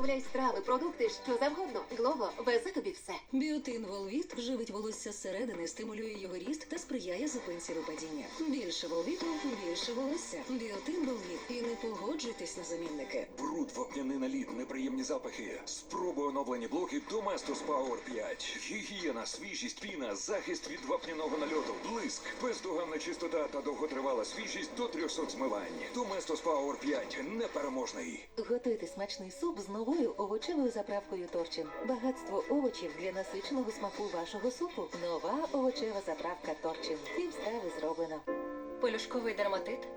Замовляй страви, продукти, що завгодно. Глово везе тобі все. Біотин Волвіт живить волосся зсередини, стимулює його ріст та сприяє зупинці випадіння. Більше волвіту, більше волосся. Біотин Волвіт. І не погоджуйтесь на замінники. Бруд, вапняний наліт, неприємні запахи. Спробуй оновлені блоки Domestos Power 5. Гігієна, свіжість, піна, захист від вапняного нальоту, блиск, бездоганна чистота та довготривала свіжість до 300 змивань. Domestos Power 5 непереможний. Готуйте смачний суп з новою овочевою заправкою Торчин. Багатство овочів для насиченого смаку вашого супу. Нова овочева заправка Торчин. Пів страви зроблено. Полюшковий дерматит?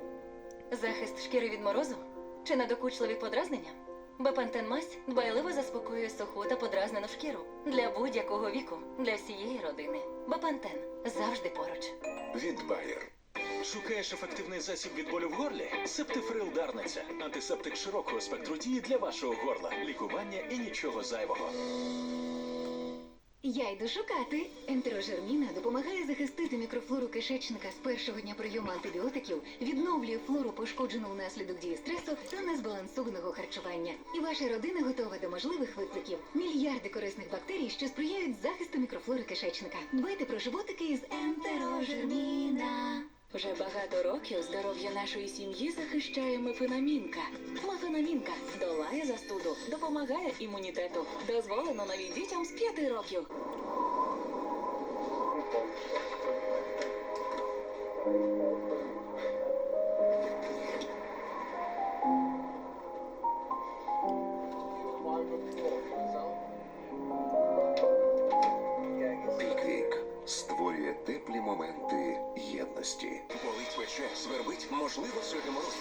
Захист шкіри від морозу? Чи надокучливі подразнення? Бепантен мазь дбайливо заспокоює суху та подразнену шкіру для будь-якого віку, для всієї родини. Бепантен завжди поруч. Від Bayer. Шукаєш ефективний засіб від болю в горлі? Септифрил Дарниця. Антисептик широкого спектру дії для вашого горла. Лікування і нічого зайвого. Я йду шукати. Ентерожерміна допомагає захистити мікрофлору кишечника з першого дня прийому антибіотиків, відновлює флору, пошкоджену внаслідок дії стресу та незбалансованого харчування. І ваша родина готова до можливих викликів. Мільярди корисних бактерій, що сприяють захисту мікрофлори кишечника. Дбайте про животики із ентерожерміна. Вже багато років здоров'я нашої сім'ї захищає мефенамінка. Мефенамінка долає застуду, допомагає імунітету. Дозволено навіть дітям з 5 років. Піквік єдності. Болить пече, свербить, можливо, це геморроз.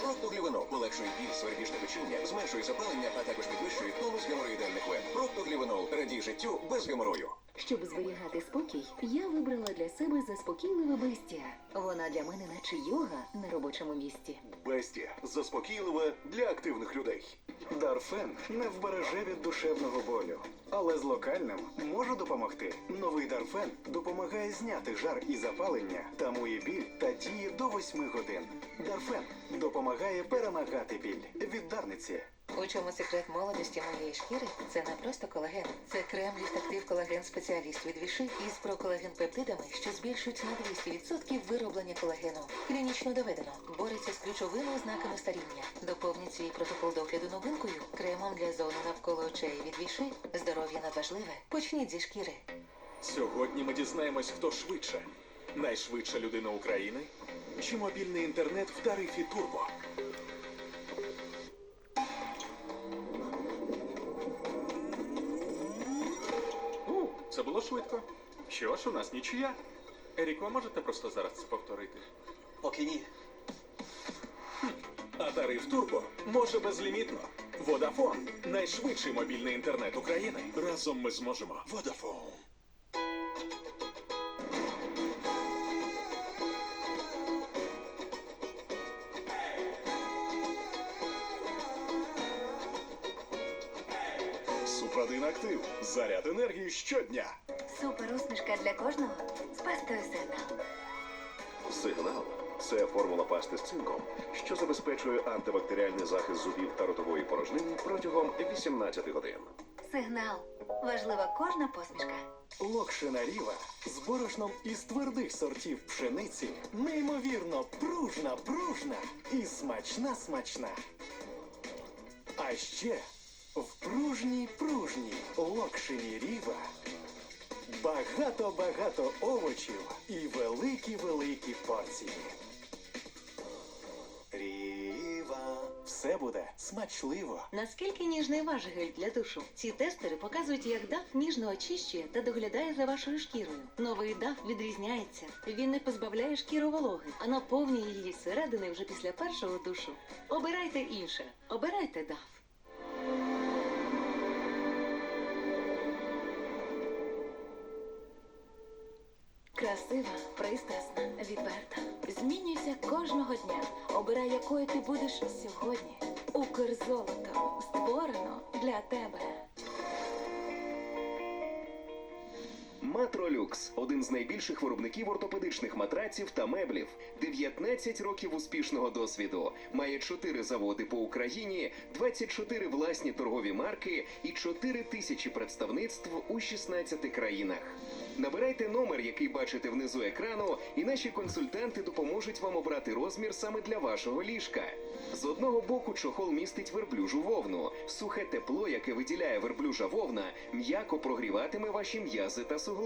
Полегшує біль, свербіжне печіння, зменшує запалення, а також підвищує тонус геморроїдальних вен. Проктоглівенол радій життю без геморою. Щоб зберігати спокій, я вибрала для себе заспокійливе бестія. Вона для мене наче йога на робочому місці. Бестія заспокійливе для активних людей. Дарфен не вбереже від душевного болю, але з локальним може допомогти. Новий Дарфен допомагає зняти жар і запалення, тамує біль та діє до 8 годин. Дарфен допомагає перемагати біль від Дарниці. У чому секрет молодості моєї шкіри? Це не просто колаген. Це крем ліфтактив колаген спеціаліст від Віши із проколаген пептидами, що збільшують на 200% вироблення колагену. Клінічно доведено. Бореться з ключовими ознаками старіння. Доповніть свій протокол догляду новинкою кремом для зони навколо очей від Віши. Здоров'я надважливе. Почніть зі шкіри. Сьогодні ми дізнаємось, хто швидше. Найшвидша людина України чи мобільний інтернет в тарифі Турбо. Швидко. Що ж, у нас нічия. Еріко, можете просто зараз це повторити? Поки ні. А тариф Турбо може безлімітно. Водафон найшвидший мобільний інтернет України. Разом ми зможемо. Водафон. Супрадин актив. Заряд енергії щодня. Супер усмішка для кожного з пастою сигнал. Сигнал це формула пасти з цинком, що забезпечує антибактеріальний захист зубів та ротової порожнини протягом 18 годин. Сигнал. Важлива кожна посмішка. Локшина Ріва з борошном із твердих сортів пшениці неймовірно пружна, пружна і смачна, смачна. А ще в пружній, пружній багато-багато овочів і великі-великі порції. Ріва. Все буде смачливо. Наскільки ніжний ваш гель для душу? Ці тестери показують, як даф ніжно очищує та доглядає за вашою шкірою. Новий даф відрізняється. Він не позбавляє шкіру вологи, а наповнює її зсередини вже після першого душу. Обирайте інше. Обирайте даф. Красива, пристрасна, відверта. Змінюйся кожного дня. Обирай, якою ти будеш сьогодні. Укрзолото створено для тебе. Матролюкс один з найбільших виробників ортопедичних матраців та меблів. 19 років успішного досвіду. Має 4 заводи по Україні, 24 власні торгові марки і 4 тисячі представництв у 16 країнах. Набирайте номер, який бачите внизу екрану, і наші консультанти допоможуть вам обрати розмір саме для вашого ліжка. З одного боку чохол містить верблюжу вовну. Сухе тепло, яке виділяє верблюжа вовна, м'яко прогріватиме ваші м'язи та суглоби.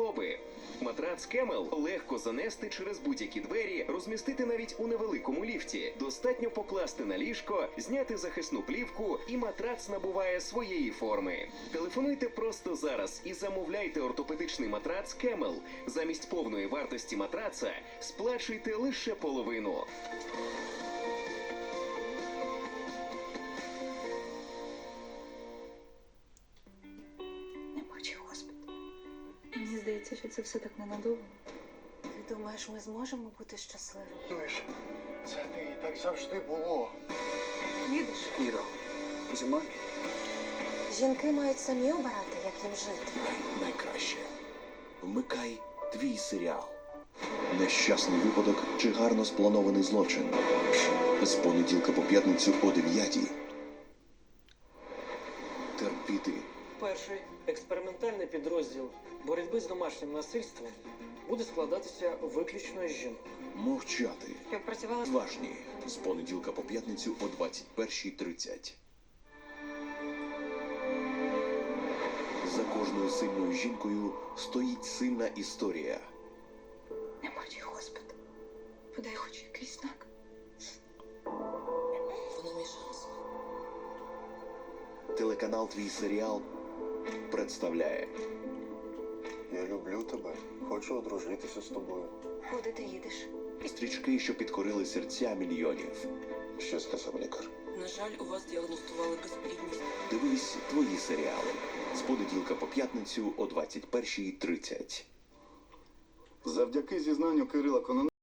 Матрац Кемел легко занести через будь-які двері, розмістити навіть у невеликому ліфті. Достатньо покласти на ліжко, зняти захисну плівку, і матрац набуває своєї форми. Телефонуйте просто зараз і замовляйте ортопедичний матрац Кемел. Замість повної вартості матраца сплачуйте лише половину. Здається, що це все так ненадовго. Ти думаєш, ми зможемо бути щасливими? Чуєш, це не так завжди було. Їдеш? Іро, зі мною? Жінки мають самі обирати, як їм жити. Найкраще. Вмикай твій серіал. Нещасний випадок чи гарно спланований злочин. З понеділка по п'ятницю о 9. Терпіти Перший експериментальний підрозділ боротьби з домашнім насильством буде складатися виключно з жінок. мовчати. Я працювала Важні. З понеділка по п'ятницю о 21.30. За кожною сильною жінкою стоїть сильна історія. Не бачу, Господи. Подай хоч якийсь знак. Вона мій шанс. Телеканал Твій серіал представляє Я люблю тебе. Хочу одружитися з тобою. Куди ти їдеш? стрічки, що підкорили серця мільйонів. Що сказав лікар? На жаль, у вас діагностували безплідність. Дивись твої серіали з понеділка по п'ятницю о 21.30. Завдяки зізнанню Кирила Кононенка